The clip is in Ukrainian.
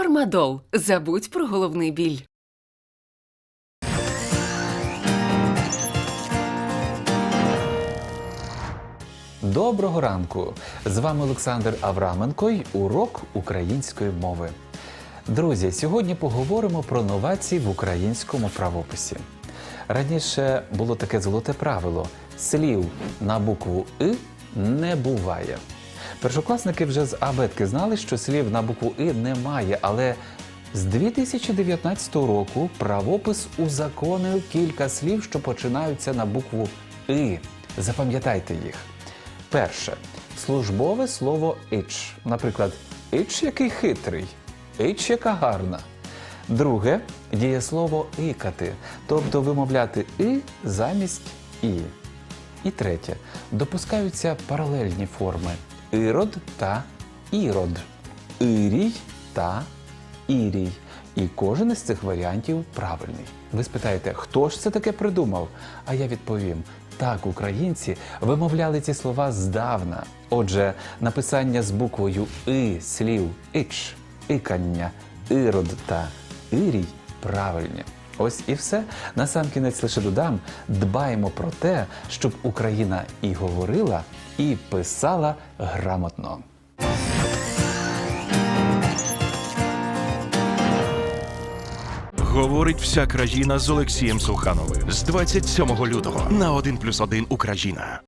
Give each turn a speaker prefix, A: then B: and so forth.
A: Фармадол. Забудь про головний біль.
B: Доброго ранку! З вами Олександр Авраменко й урок української мови. Друзі, сьогодні поговоримо про новації в українському правописі. Раніше було таке золоте правило: слів на букву И не буває. Першокласники вже з абетки знали, що слів на букву И немає, але з 2019 року правопис узаконив кілька слів, що починаються на букву И. Запам'ятайте їх. Перше службове слово ич. Наприклад, ич який хитрий, ич яка гарна. Друге дієслово ікати, тобто вимовляти и замість і. І третє допускаються паралельні форми ірод та ірод, ірій та ірій. І кожен із цих варіантів правильний. Ви спитаєте, хто ж це таке придумав? А я відповім: так, українці вимовляли ці слова здавна. Отже, написання з буквою И слів ич, икання, ірод та ірій правильні. Ось і все. Насамкінець лише додам: дбаємо про те, щоб Україна і говорила, і писала грамотно.
C: Говорить вся країна з Олексієм Сухановим з 27 лютого на 1+,1 Україна.